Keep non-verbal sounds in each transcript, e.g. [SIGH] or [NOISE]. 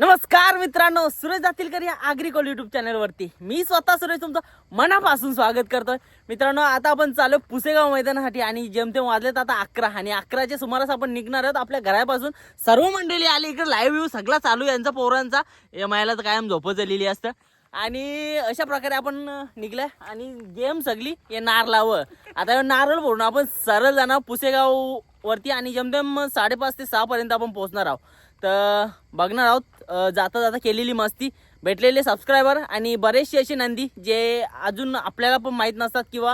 नमस्कार मित्रांनो सुरेश जातीलकर या आग्रिकॉल युट्यूब चॅनलवरती मी स्वतः सुरेश तुमचं मनापासून स्वागत करतोय. मित्रांनो आता आपण चालू पुसेगाव मैदानासाठी आणि जेमतेम वाजलेत आता अकरा आणि अकराच्या सुमारास आपण निघणार आहोत आपल्या घरापासून. सर्व मंडळी आली इकडे लाईव्ह व्ह्यू सगळा चालू यांचा पोरांचा. एम आयला तर कायम झोपत झालेली असतं. आणि अशा प्रकारे आपण निघलाय आणि गेम सगळी हे नार लावं आता नारळ भरून आपण सरळ जाणार पुसेगाव वरती आणि जमतेम साडेपाच ते सहा पर्यंत आपण पोहोचणार आहोत. तर बघणार आहोत जाता जाता केलेली मस्ती. भेटलेले सबस्क्रायबर आणि बरेचसे असे नंदी जे अजून आपल्याला पण माहीत नसतात किंवा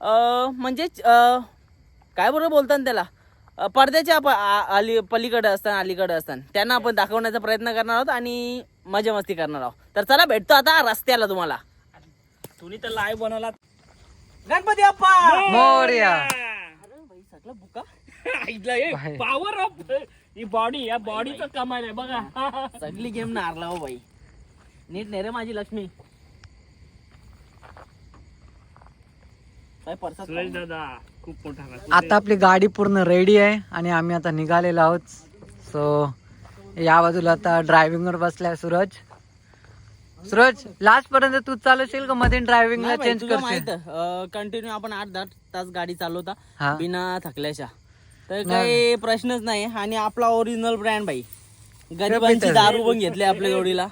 अं, काय बरोबर बोलतात त्याला? पडद्याच्या प- आ- अली पलीकडे असतात अलीकडे असतात त्यांना आपण दाखवण्याचा प्रयत्न करणार आहोत आणि मजा मस्ती करणार आहोत. तर चला भेटतो आता रस्त्याला तुम्हाला. तुम्ही तर लाईव्ह बनवला गणपती अप्पा मोर्या! सगळं बुका. बाहेर. पॉवर ऑफ ही बॉडी या बॉडीचं कमाल आहे बघा. सगळी गेम नारला हो बाई. नीट नाही रे माझी लक्ष्मी. काय परसात सुरेश दादा खूप मोठा हात. आता आपली गाडी पूर्ण रेडी आहे आणि आम्ही आता निघालेलो आहोत. सो या बाजूला आता ड्रायव्हिंग वर बसलाय सूरज. सूरज लास्ट पर्यंत तू चालवशील का मध्ये ड्रायव्हिंगला चेंज करशील? कंटिन्यू आपण आठ दहा तास गाडी चालवता हा. बिना थकल्याच्या. तर काही प्रश्नच नाही. आणि आपला ओरिजिनल ब्रँड बाई. गरिबांची दारू पण घेतली आपल्या जोडीला.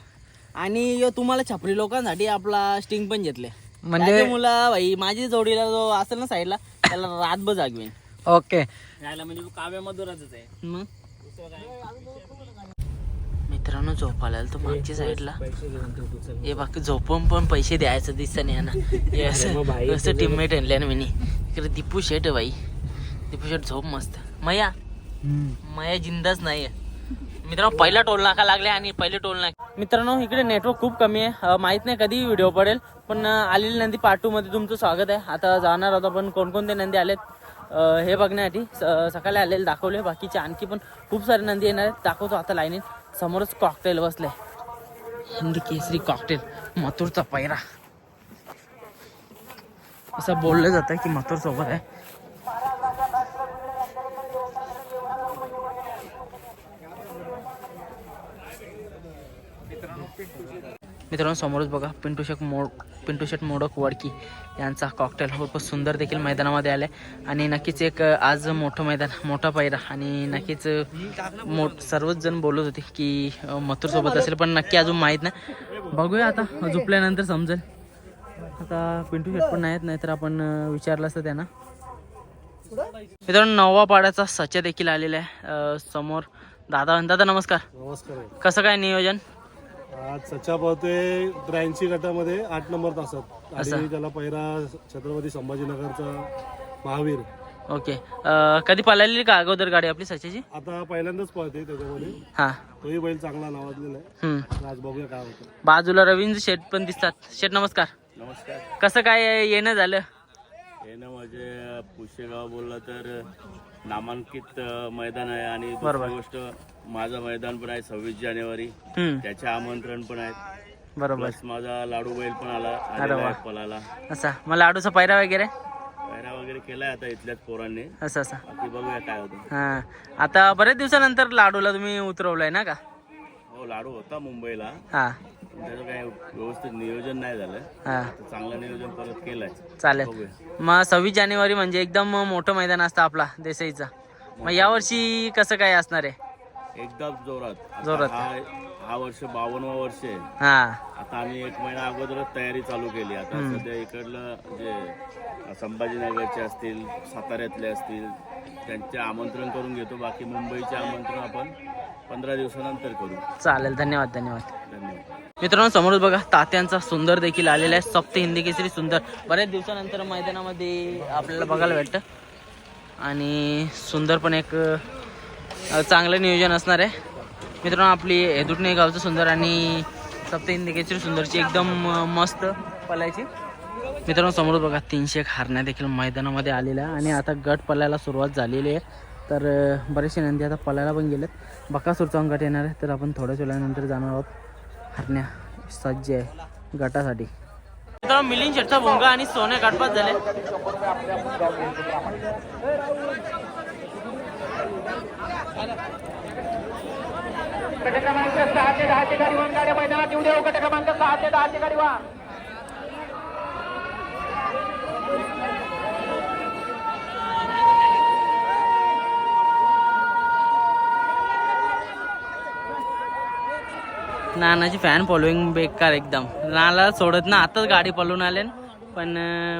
आणि तुम्हाला छपरी लोकांसाठी आपला स्टिंग पण घेतले. म्हणजे? मुला भाई माझी जोडीला जो असेल ना साईडला त्याला रातभर जागवेन. ओके. म्हणजे तू काव्य मधुराच आहे. मग? मित्रांनो झोप आलेला तो मागच्या साईडला हे बाकी झोपून पण पैसे द्यायचं दिसत नाही ना असं असं टीममेट आणले ना मी इकडे दीपू शेट आहे बाई. दीपू शेट झोप मस्त. मया. मया जिंदाच नाही मित्रांनो पहिला टोल नाका लागले आणि पहिले टोल नाका मित्रांनो इकडे नेटवर्क खूप कमी आहे. माहीत नाही कधी व्हिडिओ पडेल पण आलेली नंदी पार्ट टू मध्ये तुमचं स्वागत आहे. आता जाणार आहोत आपण कोणकोणते नंदी आलेत हे बघण्यासाठी. सकाळी आलेले दाखवले बाकीचे आणखी पण खूप सारे नंदी येणार आहेत. दाखवतो आता लाईनीत समोरच कॉकटेल बसलंय. हिंदी केसरी कॉकटेल मथुरचा पैरा. असं बोललं जातं की मथुर सोबत आहे. मित्रांनो समोरच बघा पिंटू शेख मोड पिंटू शेठ मोडक वडकी यांचा कॉकटेल खूप सुंदर देखील मैदानामध्ये आलाय. आणि नक्कीच एक आज मोठं मैदान मोठा पैरा आणि नक्कीच मोठ सर्वच जण बोलत होते की अ, मथुर सोबत असेल पण नक्की अजून माहीत नाही. बघूया आता झोपल्यानंतर समजेल. आता पिंटू शेठ पण नाहीत नाहीतर आपण अ, विचारलं असतं त्यांना. मित्रांनो नववा पाड्याचा सच्या देखील आलेला आहे समोर. दादा दादा नमस्कार. नमस्कार. कसं काय नियोजन? आज सच्चा पावते त्र्याऐंशी गटामध्ये आठ नंबर तासात. असं. आणि त्याला पहिला छत्रपती संभाजीनगरचा महावीर. ओके. अ, कधी पळालेली का अगोदर गाडी आपली सच्याची आता पहिल्यांदाच पळते त्याच्यामध्ये. हा. तोही बैल चांगला नावाजलेला आहे. हम्म. तर आज बघूया काय होतं. बाजूला रवींद्र शेठ पण दिसतात. शेठ नमस्कार. नमस्कार. कसं काय येणं झालं? हे ना म्हणजे पुशेगाव बोललं तर नामांकित अ, मैदान आहे आणि बरोबर. गोष्ट माझं मैदान पण आहे सव्वीस जानेवारी. हम्म. त्याचे आमंत्रण पण आहेत बरोबर. प्लस माझा लाडू बैल पण आला अरे आलेला वा. आहे पलाला. असा. मग लाडूचा पैरा वगैरे? पायऱ्या वगैरे केलाय आता इथल्याच पोरांनी. असं असं. बाकी बघूया काय होतं. हा. आता बरेच दिवसानंतर लाडूला तुम्ही उतरवलंय ना का? हो लाडू होता मुंबईला. हा. पण त्याचं काय व्यवस्थित नियोजन नाही झालं. हा. तर चांगलं नियोजन परत केलंय. चालेल. बघूया. मग सव्वीस जानेवारी म्हणजे एकदम मोठं मैदान असतं आपला देसाईचा. मग यावर्षी कसं काय असणार आहे? एकदम जोरात. जोरात. हा हा वर्ष बावन्नवा वर्ष आहे. हा. आता आम्ही एक महिना अगोदरच तयारी चालू केली. आता सध्या इकडलं जे संभाजीनगरचे असतील साताऱ्यातले असतील त्यांचे आमंत्रण करून घेतो. बाकी मुंबईचे आमंत्रण आपण पंधरा दिवसानंतर करू. चालेल. धन्यवाद धन्यवाद. धन्यवाद. मित्रांनो समोर बघा तात्यांचा सुंदर देखील आलेला आहे. सप्त हिंदी केसरी सुंदर. बऱ्याच दिवसानंतर मैदानामध्ये आपल्याला बघायला भेटतं. आणि सुंदर पण एक चांगलं नियोजन असणार आहे. मित्रांनो आपली हेदुटणे गावचं सुंदर आणि सप्त सुंदरची एकदम मस्त पलायची. मित्रांनो समोर बघा तीनशे एक हारण्या देखील मैदानामध्ये आलेल्या आणि आता गट पलायला सुरुवात झालेली आहे. तर बरेचसे नंदी आता पलायला पण गेलेत. बकासूरचा गट येणार आहे तर आपण थोड्याच वेळानंतर जाणार आहोत. हरण्या सज्ज आहे गटासाठी. मित्रांनो मिलिंद शेटचा भोंगा आणि सोने गटपात झाले. गट क्रमांक सहा ते दहाचे गाडी वन गाड्या मैदानात येऊ देऊ. गट क्रमांक सहा ते दहाचे गाडी वा. नानाची फॅन फॉलोईंग बेकार एकदम. नानाला सोडत ना आताच गाडी पळून आले पण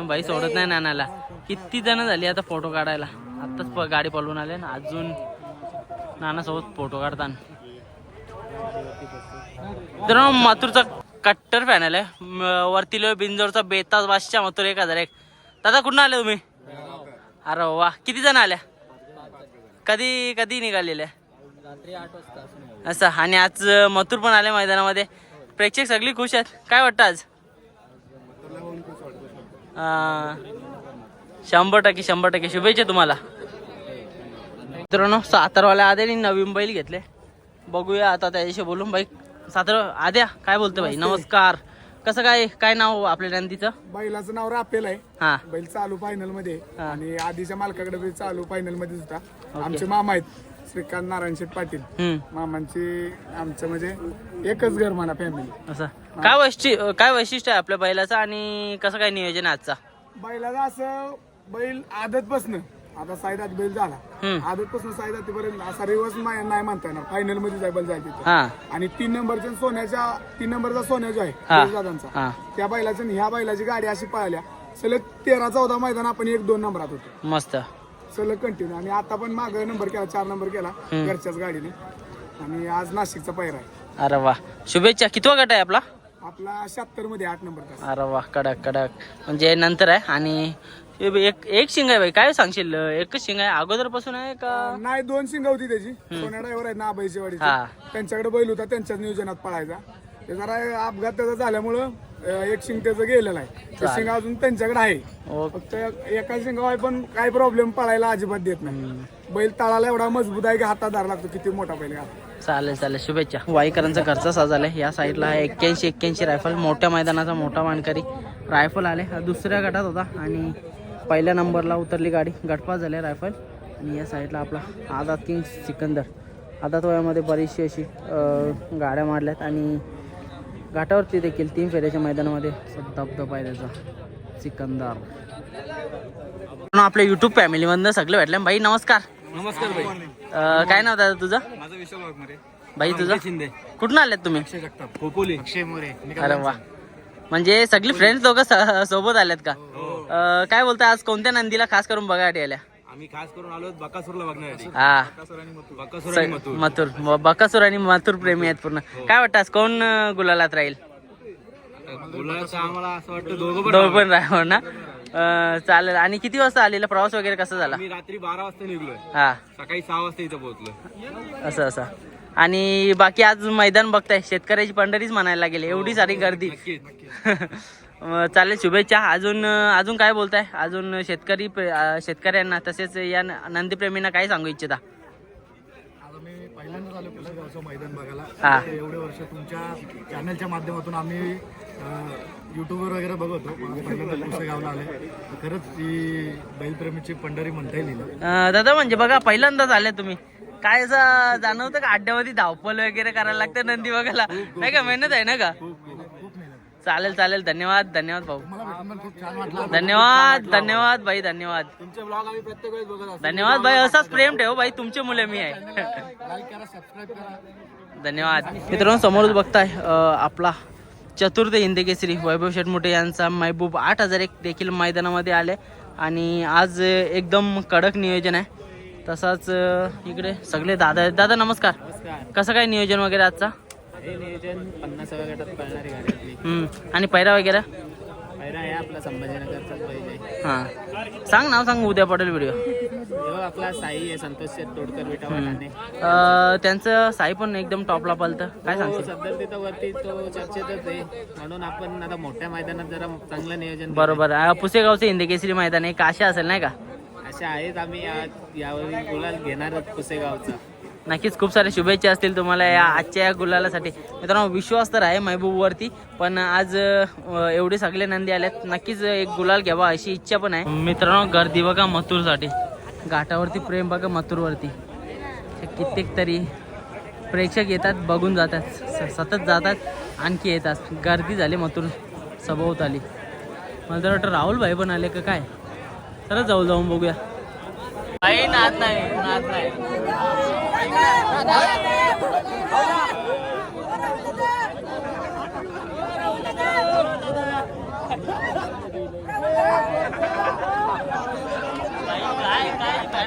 भाई सोडत नाही नानाला. किती जण झाली आता फोटो काढायला. आताच गाडी पळून आले अजून नानासोबत फोटो काढताना. मित्रांनो माथुरचा कट्टर फॅन आलाय वरती लो बिंजोरचा बेताज बादशाह माथुर एक हजार एक. दादा कुठून आले तुम्ही? अरे वा किती जण आल्या? कधी कधी निघालेल्या? असं आणि आज अं, मथुर पण आले मैदानामध्ये. प्रेक्षक सगळी खुश आहेत. काय वाटतं आज? शंभर टक्के शंभर टक्के शुभेच्छा तुम्हाला. मित्रांनो सातारवाल्या आद्याने नवीन बैल घेतले. बघूया आता त्याच्याशी बोलून. बाई सातार आद्या काय बोलते भाई नमस्कार. कसं काय काय नाव आपल्या नंदीचं? बैलाचं नाव रापेल आहे. हा. बैल चालू फायनलमध्ये. आहे. हा. आणि आधीच्या मालकाकडे बैल चालू फायनल मध्येच होता. आमचे मामा आहेत श्रीकांत नारायण शेठ पाटील. हम्म. मामांची आमचं म्हणजे एकच घर म्हणा फॅमिली असं. काय वैशिष्ट्य काय वैशिष्ट्य आहे आपल्या बैलाचं? आणि कसं काय नियोजन आहे आजचा? बैलाला असं बैल आदत बसणं. आता साईदात बैल झाला. हम्म. आदत पासून साईदात पर्यंत असा रिवर्स नाही म्हणता येणार फायनलमध्ये जाय बैल जायचे हा. आणि तीन नंबरच्या सोन्याच्या तीन नंबरचा सोन्या जो आहे. दादांचा हा. त्या बैलाच्या आणि ह्या बैलाची गाडी अशी पळाल्या. सलग तेरा चौदा मैदान आपण एक दोन नंबरात होतो. मस्त. सलग कंटिन्यू आणि आता पण माग नंबर केला चार नंबर केला घरच्याच गाडीने. आणि आज नाशिकचा पैरा आहे. अरे वा. शुभेच्छा. कितवा गट आहे आपला? आपला शहात्तरमध्ये आठ नंबर अरे वा. कडक कडक. म्हणजे नंतर आहे. आणि हे बघ, एक एक शिंग आहे भाई काय सांगशील? एकच शिंग आहे अगोदरपासून आहे का? नाही दोन शिंग होती त्याची. सोन्या ड्रायव्हर आहेत ना हा. त्यांच्याकडे बैल होता त्यांच्याच नियोजनात पळायचा. ते जरा अपघात त्याचा झाल्यामुळं अं, एक शिंग त्याचं गेलेलं आहे. ते शिंग अजून त्यांच्याकडे आहे. ओके. फक्त एका शिंगावर पण काही प्रॉब्लेम पळायला अजिबात देत नाही. बैल तळाला एवढा मजबूत आहे की हातात धर लागतो किती मोठा बैल आहे. चालेल चालेल. शुभेच्छा. वाईकरांचा खर्च साजालाय या साईडला एक्क्याऐंशी एक्क्याऐंशी रायफल मोठ्या मैदानाचा मोठा मानकरी. रायफल आले. हा दुसऱ्या गटात होता आणि पहिल्या नंबरला उतरली गाडी. गटपास झाले रायफल. आणि या साईडला आपला आदात किंग सिकंदर. आदात वयामध्ये बरीचशी अशी गाड्या मारल्यात. आणि घाटावरती देखील तीन फेऱ्याच्या मैदानामध्ये धबधबा आहे त्याचा. सिकंदर. पण आपल्या युट्यूब फॅमिलीमधनं सगळे भेटले भाई नमस्कार. नमस्कार भाई. काय नाव दादा तुझं? माझा विशाल वाघमारे. भाई तुझं? शिंदे. कुठून आलेत तुम्ही? खोपोली. अक्षय मोरे. अरे वा. म्हणजे सगळे फ्रेंड्स लोक सोबत आलेत का? अं, काय बोलता आज कोणत्या नंदीला खास करून बघायला आल्या? आम्ही खास करून आलो बकासूरला बघण्यासाठी. हा. बकासूर स- मथुर. म- बकासूर आणि मथुर प्रेमी आहेत पूर्ण. काय वाटतं आज? कोण अं, गुलालात राहील? आम्हाला असं वाटतं दोघं पण राहणार ना? अं, चालेल. आणि किती वाजता आलेला? प्रवास वगैरे कसा झाला? रात्री बारा वाजता निघलोय. हा. सकाळी सहा वाजता इथं पोहोचलो असं असं. आणि बाकी आज मैदान बघताय. शेतकऱ्याची पंढरीच म्हणायला लागेल. एवढी सारी गर्दी. मग [LAUGHS] चालेल शुभेच्छा. अजून अजून काय बोलताय? अजून शेतकरी शेतकऱ्यांना तसेच या नंदीप्रेमींना काय सांगू इच्छिता? आम्ही पहिल्यांदाच आलो पुसेगावचं मैदान बघायला. हा. एवढे वर्ष तुमच्या चॅनलच्या माध्यमातून आम्ही युट्यूबवर वगैरे बघतो. पहिल्यांदा पुसेगावला आले खरंच ती बैलप्रेमीची पंढरी म्हणता येईल दादा म्हणजे बघा पहिल्यांदाच आले तुम्ही. काय असं जाणवतं का? अड्ड्यामध्ये धावपल वगैरे करायला लागतं नंदी बघायला? नाही का? मेहनत आहे ना का? चालेल चालेल. धन्यवाद धन्यवाद भाऊ. धन्यवाद धन्यवाद भाई धन्यवाद. तुमचे ब्लॉग आम्ही प्रत्येक वेळेस बघत असतो. धन्यवाद भाई असाच प्रेम ठेव भाई तुमचे मुले मी आहे. धन्यवाद. मित्रांनो समोरच बघताय आपला चतुर्थ हिंदी केसरी वैभव शेटमुटे यांचा महबूब आठ हजार एक देखील मैदानामध्ये आले. आणि आज एकदम कडक नियोजन आहे. तसाच इकडे सगळे दादा दादा नमस्कार. कसं काय नियोजन वगैरे आजचा? पन्नासाव्या गटात पळणारी गाडी आपली हम्म. आणि पैरा वगैरे? पहिला आहे आपला संभाजीनगरचा पहिले. हां. सांग नाव सांग उद्या पडेल व्हिडिओ तेव्हा आपला साई आहे संतोष शेठ तोडकर विटावा ठाणे त्यांचं साई पण एकदम टॉपला पलतं. काय तो सांगशील? सध्या तिथं वरती तो चर्चेतच आहे. म्हणून आपण आता मोठ्या मैदानात जरा चांगलं नियोजन बरोबर. अं, पुसेगावचं हिंदी केसरी मैदान आहे. काशा असेल नाही का? अशा आहेत आम्ही या- यावेळी गुलाल घेणारच पुसेगावचा. नक्कीच खूप साऱ्या शुभेच्छा असतील तुम्हाला या आजच्या या गुलालासाठी. मित्रांनो विश्वास तर आहे महबूबवरती पण आज एवढे सगळे नंदी आल्यात नक्कीच एक गुलाल घ्यावा अशी इच्छा पण आहे. मित्रांनो गर्दी बघा मथुरसाठी. घाटावरती प्रेम बघा मथुरवरती. कित्येक तरी प्रेक्षक येतात बघून जातात. स- सतत जातात आणखी येतात. गर्दी झाली मथुर सभोवत आली मला तर वाटतं राहुल भाई पण आले का काय? तरच जाऊ जाऊन बघूया. काही नाद नाही नाद नाही. काय काय काय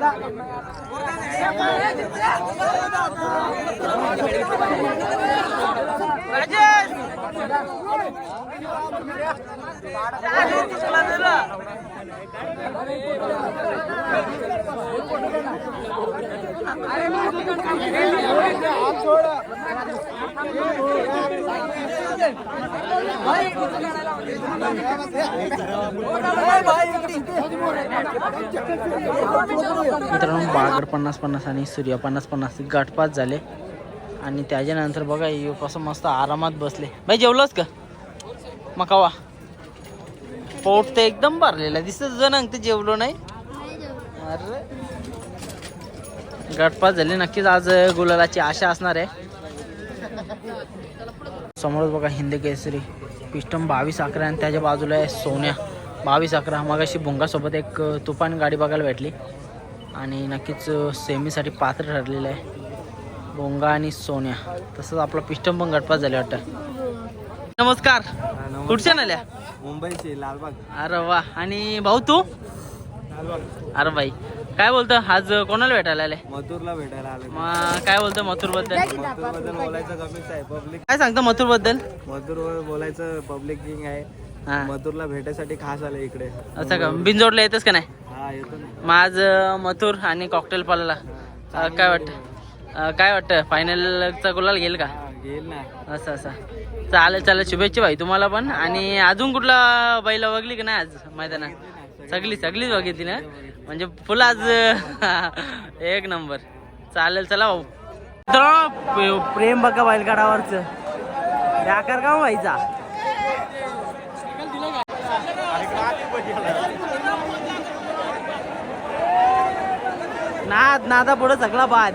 đó. मित्रांनो बागड पन्नास पन्नास आणि सूर्या पन्नास पन्नास गाठपात झाले. आणि त्याच्यानंतर बघा यो कसं मस्त आरामात बसले. भाई जेवलंच का? मकावा पोट ते एकदम भरलेलं दिसत जण ते जेवलो नाही. अरे. गटपास झाली नक्कीच आज गुलालाची आशा असणार आहे. समोरच बघा हिंदी केसरी पिस्टम बावीस अकरा आणि त्याच्या बाजूला आहे सोन्या. बावीस अकरा मगाशी भुंगासोबत एक तुफान गाडी बघायला भेटली. आणि नक्कीच सेमीसाठी पात्र ठरलेलं आहे. भोंगा आणि सोन्या. तसंच आपला पिस्टम पण गटपास झाले वाटतं. नमस्कार. कुठच्या आल्या मुंबईची लालबाग. अरे वा. आणि भाऊ तू? अरे भाई काय बोलतो? आज कोणाला भेटायला आले? मथुरला भेटायला आले. मग काय बोलतो मथुरबद्दल मथुरबद्दल बोलायचं कमीच आहे. पब्लिक काय सांगतो मथुरबद्दल मथुर बोलायचं पब्लिक किंग आहे. मथुरला भेटायसाठी खास आले इकडे. असं का? बिनजोडला येतच का नाही? मग आज मथुर आणि कॉकटेल पाला. काय वाटतं? काय वाटतं? फायनलचा गुलाल घेईल का? हा, घेईल ना. असं असं. चालेल चालेल शुभेच्छा भाई तुम्हाला पण. आणि अजून कुठला बैल बघली का नाही आज मैदानात? सगळी सगळीच बघितली ना? म्हणजे फुल आज [LAUGHS] एक नंबर. चालेल चला भाऊ. प्रेम बघा बैलगाडावरच. व्याकार का हो व्हायचा नाद नादा पुढे सगळा बाद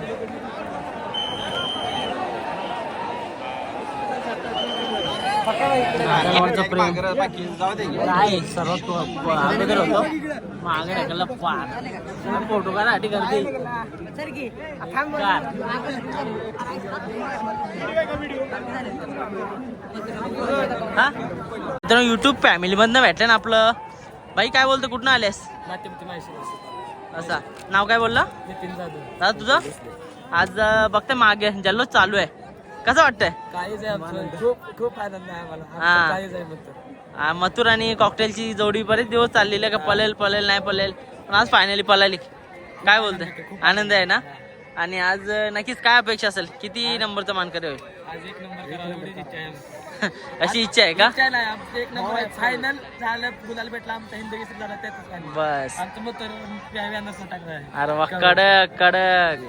नादावरचं प्रेम नाही सर्वात प- प- अगोदर होतो. मागे ढकलला पार. फोटो काढासाठी करते कार. हा? मित्रांनो युट्यूब फॅमिली मधनं भेटलं ना आपलं. भाई काय बोलतो? कुठनं आलेस असा. नाव काय बोलला? दादा तुझं? आज बघते मागे. जल्लोष चालू आहे. कसं वाटतंय? खूप खूप आनंद आहे मला हा. हा, मथुर आणि कॉकटेलची जोडी बरेच दिवस चाललेली आहे का? पलेल पलेल नाही पलेल पण आज फायनली पलाली काय बोलतोय? आनंद आहे ना? आणि आज अं, नक्कीच काय अपेक्षा असेल? किती नंबरचा मानकरी होईल? आज एक नंबर करायला एवढीच इच्छा आहे [LAUGHS] अशी इच्छा आहे का? नाही आमचं एक नंबर फायनल झालं गुलाल भेटला आमचा हिंदी केसरी झाला त्याच फायनल बस. आमचं मग तर प्याव्यांनाच टाकलं आहे. अरे वा कडक कडक.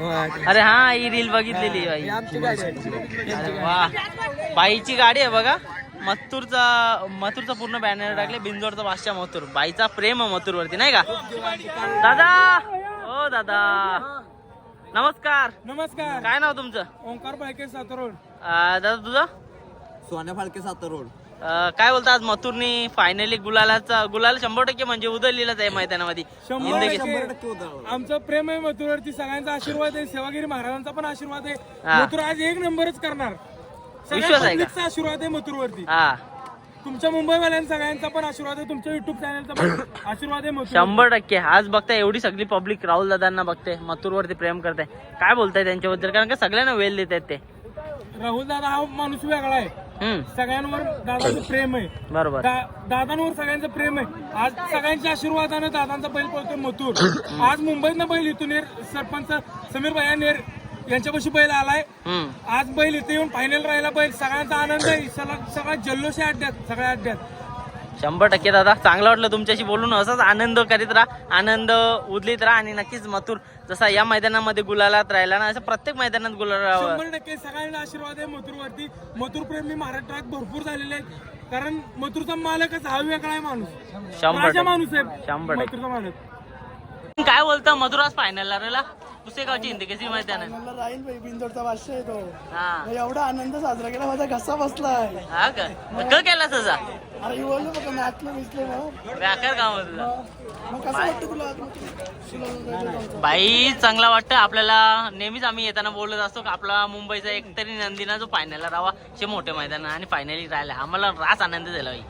अरे हा ही रील बघितलेली बाई. आमची गाडी आहे. अरे वा. बाईची गाडी आहे बघा. मथुरचा मथुरचा पूर्ण बॅनर टाकले. बिंजोडचा बादशाह मथुर. बाईचा प्रेम आहे मथुरवरती नाही का? दादा! हो दादा. नमस्कार. नमस्कार. काय नाव तुमचं? ओंकार बायके सातारोड. दादा तुझं? सोन्या फाळके सातार रोड अं, काय बोलता आज मथुरनी फायनली गुलालाचा गुलाल शंभर टक्के म्हणजे उदरलेलाच आहे मैदानामध्ये. शंभर टक्के. आमचं प्रेम आहे मथुरवरती सगळ्यांचा आशीर्वाद आहे सेवागिरी महाराजांचा पण आशीर्वाद आहे. हा. मथुर आज एक नंबरच करणार. विश्वास आहे का? publicचा आशीर्वाद आहे मथुरवरती. हा. तुमच्या मुंबईवाल्यांचा सगळ्यांचा पण आशीर्वाद आहे तुमच्या युट्यूब चॅनलचा पण आशीर्वाद आहे मथुर शंभर टक्के. आज बघताय एवढी सगळी पब्लिक राहुल दादांना बघते मथुरवरती प्रेम करते काय बोलताय त्यांच्याबद्दल? कारण का सगळ्यांना वेल देत आहेत ते. राहुल दादा हा माणूस वेगळा आहे. सगळ्यांवर दादाचं प्रेम आहे. बरोबर. दा- दादांवर सगळ्यांचं प्रेम आहे. आज सगळ्यांच्या आशीर्वादानं दादांचा बैल पळतोय मथुर. आज मुंबईतनं बैल इथून नेर सरपंच समीर भैया नेर यांच्यापाशी बैल आलाय. हम्म. आज बैल इथे येऊन फायनल राहिला बैल. सगळ्यांचा आनंद आहे. सगळा सगळा जल्लोष आहे अड्ड्यात सगळ्या अड्ड्यात. शंभर टक्के दादा. चांगलं वाटलं तुमच्याशी बोलून. असंच आनंद करीत राहा. आनंद उदलीत राहा आणि नक्कीच मथुर. जसा या मैदानामध्ये गुलालात राहिला ना असं प्रत्येक मैदानात गुलाल राहावं. शंभर टक्के. सगळ्यांना आशीर्वाद आहे मथुरवरती. मथुर प्रेमी महाराष्ट्रात भरपूर झालेले आहेत. कारण मथुरचा मालकच हा वेगळा माणूस. शंभर राजा टक्के. माणूस आहे शंभर टक्के. मथुरचा मालक. काय बोलता मथुराज फायनलला रेला पुसेगावची हिंदी कशी मैदान आहे? मला राहील भाई बिंदोडचा वाशी आहे तो. हा. एवढा आनंद साजरा केला माझा घसा बसलाय. हा का? क केला तसा अरे बोललो बघा व्याकार. बाई चांगला वाटतं. आपल्याला नेहमीच आम्ही येताना बोलत असतो की आपला मुंबईचा एकतरी नंदीना जो फायनलला राहावा हे मोठे मैदान आणि फायनली राहिला आम्हाला रास आनंद झाला बाई.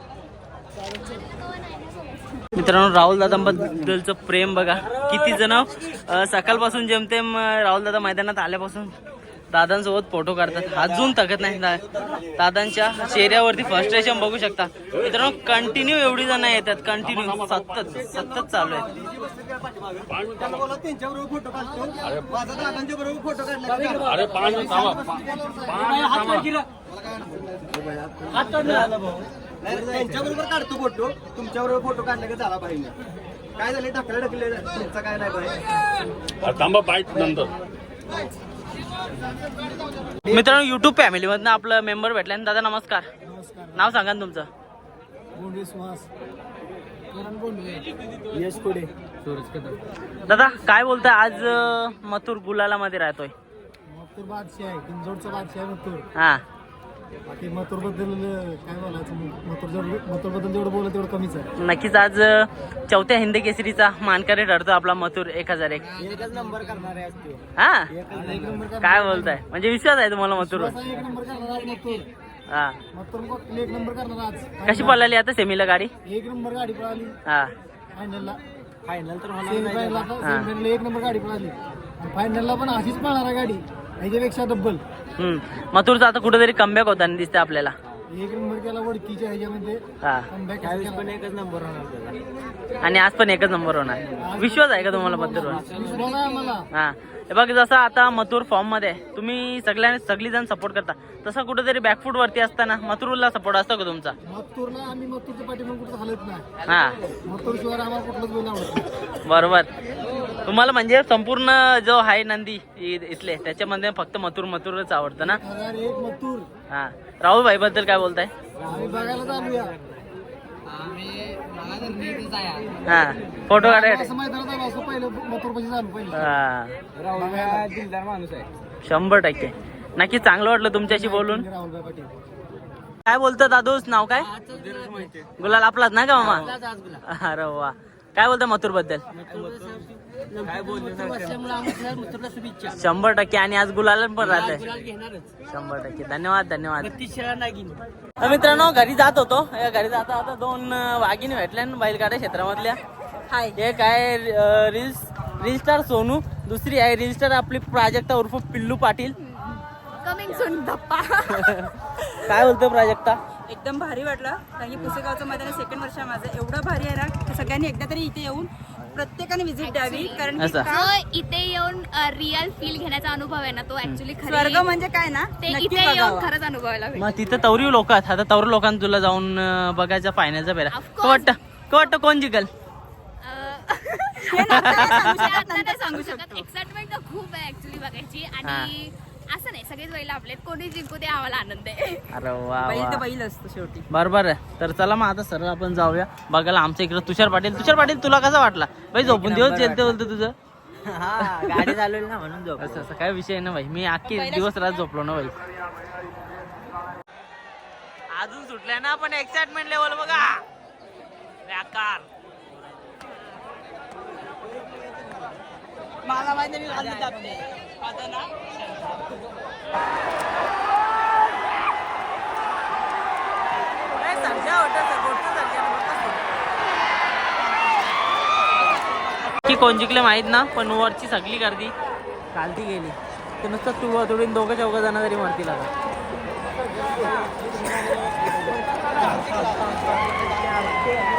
मित्रांनो राहुल दादांबद्दलचं प्रेम बघा. किती जण सकाळपासून जेमतेम राहुल दादा मैदानात आल्यापासून दादांसोबत फोटो काढतात. अजून थकत नाही दादांच्या चेहऱ्यावरती फ्रस्ट्रेशन बघू शकता. मित्रांनो कंटिन्यू एवढी जण येतात. कंटिन्यू सतत सतत चालू आहे त्यांच्याबरोबर काढतो फोटो तुमच्याबरोबर फोटो काढला की झाला पाहिजे काय झालं? ढकलं ढकले तुमचं काय नाही पाहिजे थांबा बाईट नंतर. मित्रांनो युट्यूब फॅमिली मधनं आपलं मेंबर भेटले. दादा नमस्कार. नाव सांगा ना तुमचं. दादा काय बोलताय? आज मथुर गुलाला मध्ये राहतोय. मथुर बादशाह आहे. किंजोडचा बादशाह आहे मथुर. हा. बाकी मथुरबद्दल काय बोलायचं? मथुर जेवढं मथुरबद्दल जेवढं बोललं तेवढं कमीच आहे. नक्कीच आज चौथ्या हिंदी केसरीचा मानकरी ठरतो आपला मथुर एक हजार एक. एकच नंबर करणार आहे तो. हा? काय बोलताय? म्हणजे विश्वास आहे तुम्हाला एक नंबर करणार मथुर. हा. मथुर मग एक नंबर करणार आज. कशी पळाली आता सेमीला गाडी? एक नंबर गाडी पळाली. हा. फायनलला फायनल तर एक नंबर गाडी पळाली. फायनलला पण अशीच पळणार आहे गाडी. ह्याच्यापेक्षा डब्बल हम्म. मथुरचा आता कुठेतरी कमबॅक होताना दिसते आपल्याला. एक नंबर केला वडकीच्या ह्याच्यामध्ये हा. त्यावेळेस. पण एकच नंबर होणार त्याचा आणि आज पण एकच नंबर होणार. विश्वास आहे का तुम्हाला मथुरवर? विश्वास आहे आम्हाला. हा. हे बघ जसं आता मथुर फॉर्ममध्ये आहे. तुम्ही सगळ्या सगळी जण सपोर्ट करता. तसं कुठेतरी बॅकफूट वरती असताना मथुरला सपोर्ट असतो का तुमचा? मथुरला आम्ही मथुरच्या पाठीमागे कुठं हलत नाही. हा. मथुर शिवाय आम्हाला कुठलंच बोल आवडत नाही. बरोबर. तुम्हाला म्हणजे संपूर्ण जो आहे नंदी इ- इथले त्याच्यामध्ये फक्त मथुर मथुरच आवडतं ना? हजार एक मथुर. हा. राहुल भाई बद्दल काय बोलताय? हा. फोटो हा. आहे. शंभर टक्के. नक्की चांगलं वाटलं तुमच्याशी बोलून. काय बोलतं दादूस? नाव काय? गुलाल आपलाच ना का मामा? अरे वा. काय बोलतं मथुरबद्दल? शंभर टक्के आणि आज गुलाल पण राहत शंभर टक्के. धन्यवाद धन्यवाद. तर मित्रांनो घरी जात होतो. या घरी जाता आता दोन वाघिणी भेटल्या न बैलगाड्या क्षेत्रामधल्या. हाय. एक आहे रील्स रील स्टार सोनू. दुसरी आहे रील स्टार आपली प्राजक्ता उर्फ पिल्लू पाटील. Coming soon धप्पा. [LAUGHS] काय बोलतो प्राजक्ता? एकदम भारी वाटलं. कारण की पुसेगावचं मैदान सेकंड वर्ष आहे माझं. एवढं भारी आहे ना की सगळ्यांनी एकदा तरी इथे येऊन प्रत्येकाने व्हिजिट द्यावी. कारण की असं. का- जो इथे येऊन रिअल फील घेण्याचा अनुभव आहे ना तो ऍक्च्युली स्वर्ग म्हणजे काय ना? ते नक्की इथे येऊन बघावं. खरंच अनुभवायला भेटेल. मग तिथं तवरी लोक आहेत. आता तवरी लोकांना तुला जाऊन अं, बघायचा फायनलचा पेरा Of वाटतं का वाटतं कोण जिंकल? अं, हे आता नाही सांगू शकत. एक्साइटमेंट तर खूप आहे ऍक्च्युली बघायची. आणि असं नाही सगळेच बैल आपले कोणी जिंकू ते आम्हाला आनंद आहे. अरे वा बैल तर वा. बैल असतो शेवटी. बरोबर आहे. तर चला मग आता सरळ आपण जाऊया. बघायला आमच्या इकडे तुषार पाटील. तुषार पाटील तुला कसा वाटला? भाई झोपून दिवस जेलते बोलतो तुझं. गाडी चालवली ना म्हणून झोप असं असं काय विषय ना भाई. मी अख्खी दिवस रात झोपलो ना भाई. अजून सुटल्या ना पण एक्साइटमेंट लेवल बघा. व्याकार. मला माहिती मी की कोण जिंकले माहीत ना पण वरची सगळी गर्दी. कालती गेली. ते नुसतं तू थोडी दोघं चौघं जण तरी मरतील आता. [LAUGHS] [LAUGHS]